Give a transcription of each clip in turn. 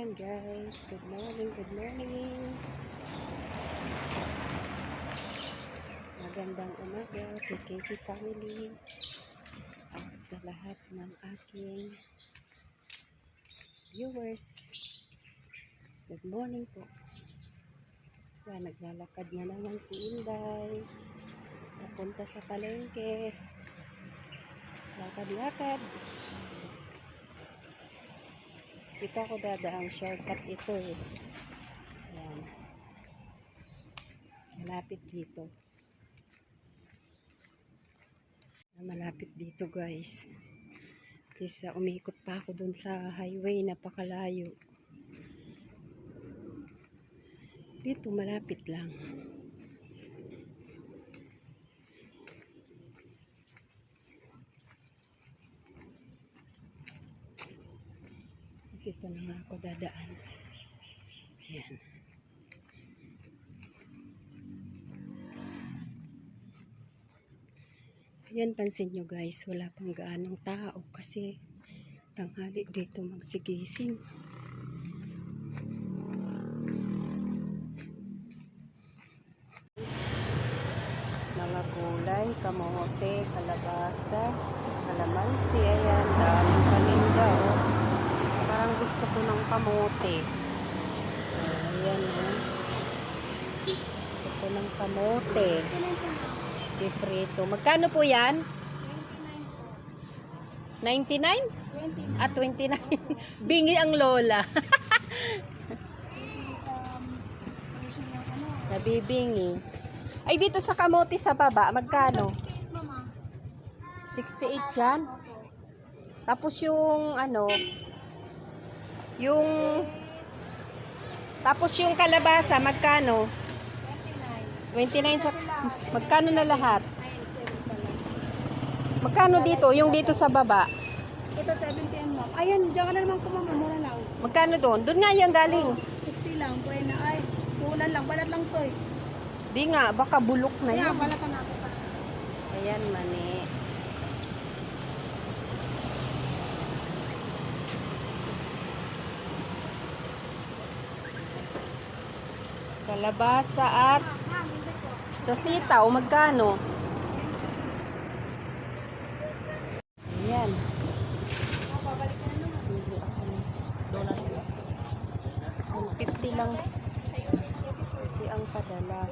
Ayan guys, good morning, good morning. Magandang umaga kay Katie family at sa lahat ng aking viewers. Good morning po. Yan, naglalakad na naman si Inday. Papunta sa palengke. Lakad-lakad. Dito ako dadaang shortcut ito eh. Ayan. Malapit dito. Malapit dito guys. Kisa umikot pa ako dun sa highway napakalayo. Dito malapit lang. Dito na nga ako dadaan. Ayan. Ayan, pansin nyo guys, wala pang gaanong tao kasi tanghali dito magsigising. Mga gulay, kamote, kalabasa, kalamansi, ayan, daming paninda, oh. Parang gusto ko ng kamote. Ayan, oh. Gusto ko ng kamote. Piprito. Magkano po yan? 99? At 29. Bingi ang lola. Nabibingi. Ay, dito sa kamote sa baba, magkano? 68 yan? Tapos yung ano, yung tapos yung kalabasa, magkano? 29 sa magkano na lahat? Magkano dito? Yung dito sa baba? Ito 70 ma'am. Ayan, diyan ka na naman kumama. Mura lang. Magkano doon? Doon nga yung galing. 60 lang. Pwede na. Ay, kulan lang. Balat lang to eh. Di nga, baka bulok na Kaya, yun. balatan ako pa. Ayan, mani. Kalabasa at sa sitaw, magkano? Ayan. 50 lang. Kasi ang padala.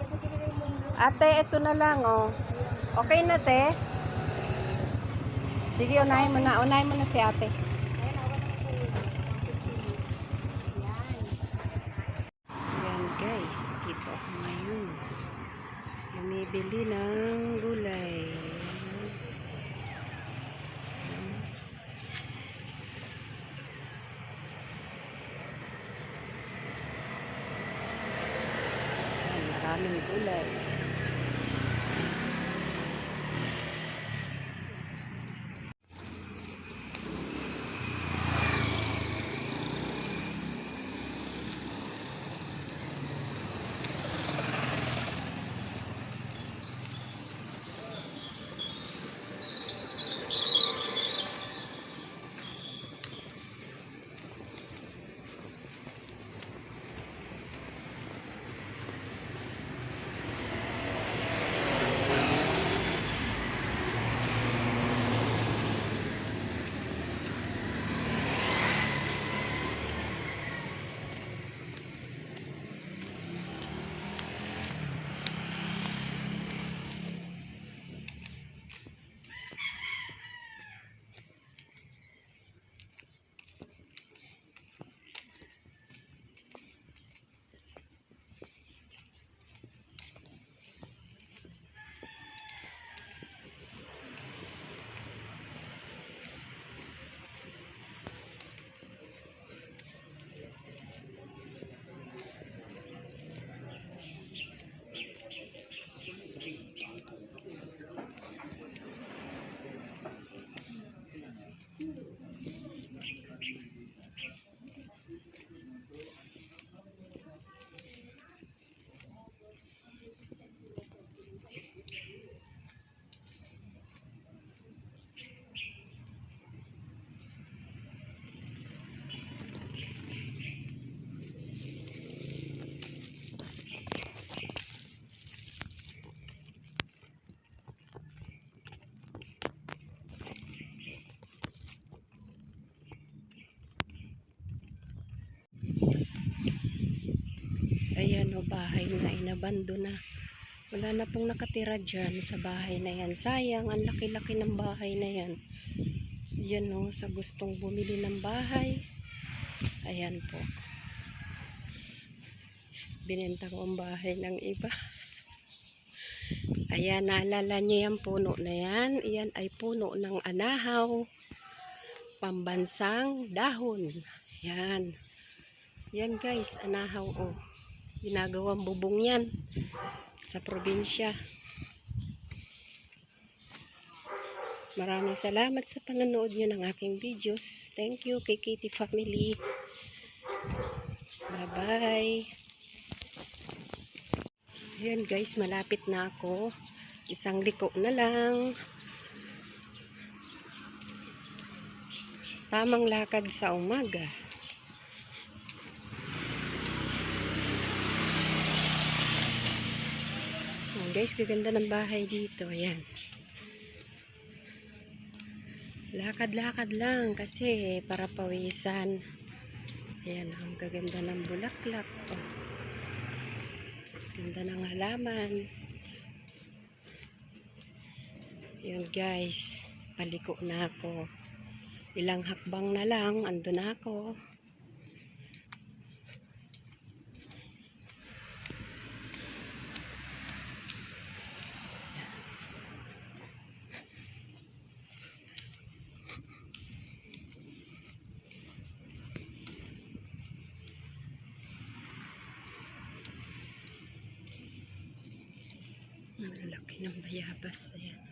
Ate, ito na lang, oh. Okay na, te? Sige, unahin mo na. Unahin mo na si ate. Ayan, awan na kasi. Yan. Yan, guys. Dito ako ngayon. Bumibili ng gulay. Maraming gulay. Bahay na inabando na. Wala na pong nakatira dyan sa bahay na yan. Sayang, ang laki-laki ng bahay na yan. Yan o, sa gustong bumili ng bahay. Ayan po. Binenta ko ang bahay ng iba. Ayan, naalala niyo yung puno na yan. Iyan ay puno ng anahaw. Pambansang dahon. Yan. Yan guys, anahaw oh. Ginagawang bubong yan sa probinsya. Maraming salamat sa panonood nyo ng aking videos. Thank you kay Kitty Family. Bye-bye. Ayan guys, malapit na ako. Isang liko na lang. Tamang lakad sa umaga. Ayan guys, gaganda ng bahay dito. Ayan. Lakad-lakad lang kasi para pawisan. Ayan, ang gaganda ng bulaklak. Oh. Ganda ng halaman. Yun guys, paliko na ako. Ilang hakbang na lang, ando na ako. Ang lalaki ng bayabas. Ayan.